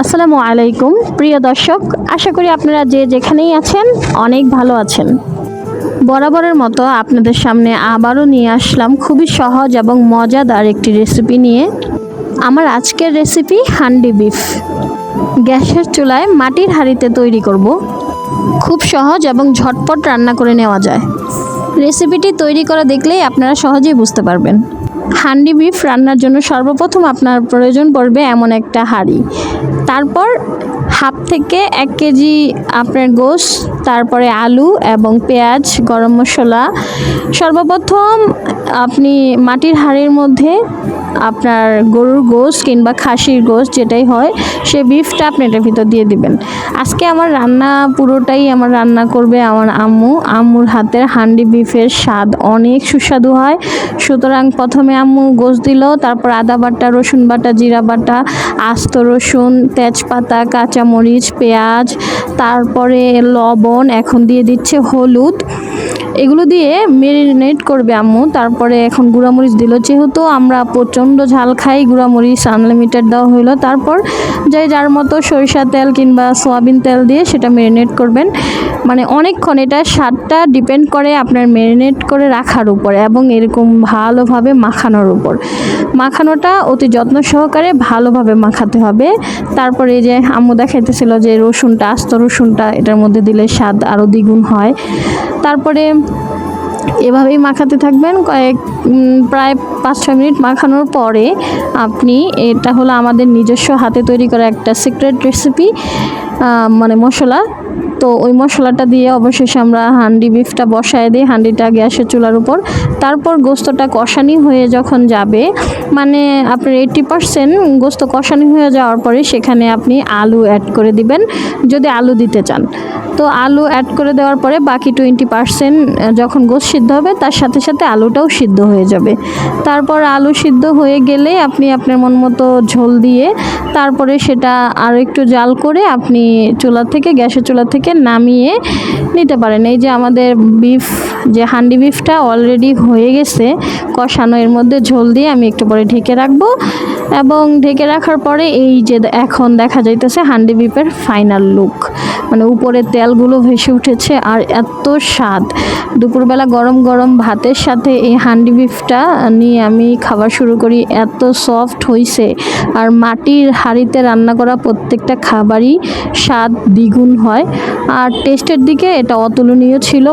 আসসালামু আলাইকুম। প্রিয় দর্শক, আশা করি আপনারা যে যেখানেই আছেন, অনেক ভালো আছেন। বরাবরের মতো আপনাদের সামনে আবারও নিয়ে আসলাম খুবই সহজ এবং মজাদার একটি রেসিপি নিয়ে। আমার আজকের রেসিপি হান্ডি বিফ। গ্যাসের চুলায় মাটির হাঁড়িতে তৈরি করব। খুব সহজ এবং ঝটপট রান্না করে নেওয়া যায়। রেসিপিটি তৈরি করা দেখলেই আপনারা সহজেই বুঝতে পারবেন। হান্ডি বিফ রান্নার জন্য সর্বপ্রথম আপনার প্রয়োজন পড়বে এমন একটা হাঁড়ি। তারপর হাফ থেকে এক কেজি আপনার গোশ, তারপরে আলু এবং পেঁয়াজ, গরম মশলা। সর্বপ্রথম আপনি মাটির হাঁড়ির মধ্যে আপনার গরুর গোশ কিংবা খাসির গোশ যেটাই হয় সেই বিফটা আপনি এটার ভিতর দিয়ে দিবেন। আজকে আমার রান্না পুরোটাই আমার রান্না করবে আমার আম্মু। আম্মুর হাতের হান্ডি বিফের স্বাদ অনেক সুস্বাদু হয়। সুতরাং প্রথমে আম্মু গোশ দিল, তারপর আদা বাটা, রসুন বাটা, জিরা বাটা, আস্ত রসুন, তেজপাতা, কাঁচামরিচ, পেঁয়াজ, তারপরে লবণ, এখন দিয়ে দিচ্ছে হলুদ। এগুলো দিয়ে মেরিনেট করবে আম্মু, তারপরে এখন গুঁড়ামরিচ দিল। যেহেতু আমরা প্রচণ্ড ঝাল খাই, গুঁড়ামরিচ আনলিমিটেড দেওয়া হইল। তারপর যে যার মতো সরিষা তেল কিংবা সোয়াবিন তেল দিয়ে সেটা মেরিনেট করবেন। মানে অনেকক্ষণ এটা স্বাদটা ডিপেন্ড করে আপনার মেরিনেট করে রাখার উপরে এবং এরকম ভালোভাবে মাখানোর উপর। মাখানোটা অতি যত্ন সহকারে ভালোভাবে মাখাতে হবে। তারপরে এই যে আম্মু দেখাইতেছিল যে রসুনটা, আস্ত রসুনটা, এটার মধ্যে দিলে স্বাদ আরও দ্বিগুণ হয়। তারপরে এভাবেই মাখাতে থাকবেন। কয়েক প্রায় পাঁচ ছয় মিনিট মাখানোর পরে আপনি এটা হলো আমাদের নিজস্ব হাতে তৈরি করা একটা সিক্রেট রেসিপি মানে মশলা। তো ওই মশলাটা দিয়ে অবশেষে আমরা হান্ডি বিফটা বসায় দিই, হান্ডিটা গ্যাসের চুলার উপর। তারপর গোস্তটা কষানি হয়ে যখন যাবে মানে আপনার এইট্টি পারসেন্ট গোস্ত কষানি হয়ে যাওয়ার পরে সেখানে আপনি আলু অ্যাড করে দিবেন, যদি আলু দিতে চান। তো আলু অ্যাড করে দেওয়ার পরে বাকি টোয়েন্টি পারসেন্ট যখন গোস সিদ্ধ হবে, তার সাথে সাথে আলুটাও সিদ্ধ হয়ে যাবে। তারপর আলু সিদ্ধ হয়ে গেলে আপনি আপনার মন মতো ঝোল দিয়ে, তারপরে সেটা আরও একটু জাল করে আপনি চুলা থেকে, গ্যাসের চুলা থেকে নামিয়ে নিতে পারেন। এই যে আমাদের বিফ, যে হান্ডি বিফটা অলরেডি হয়ে গেছে, কষানো এর মধ্যে ঝোল দিয়ে আমি একটু পরে ঢেকে রাখব। এবং ঢেকে রাখার পরে এই যে এখন দেখা যাইতেছে হান্ডি বিপের ফাইনাল লুক মানে উপরে তেলগুলো ভেসে উঠেছে আর এত স্বাদ। দুপুরবেলা গরম গরম ভাতের সাথে এই হান্ডি বিফটা নিয়ে আমি খাওয়া শুরু করি। এত সফট হইছে। আর মাটির হাঁড়িতে রান্না করা প্রত্যেকটা খাবারই স্বাদ দ্বিগুণ হয়। আর টেস্টের দিকে এটা অতুলনীয় ছিল।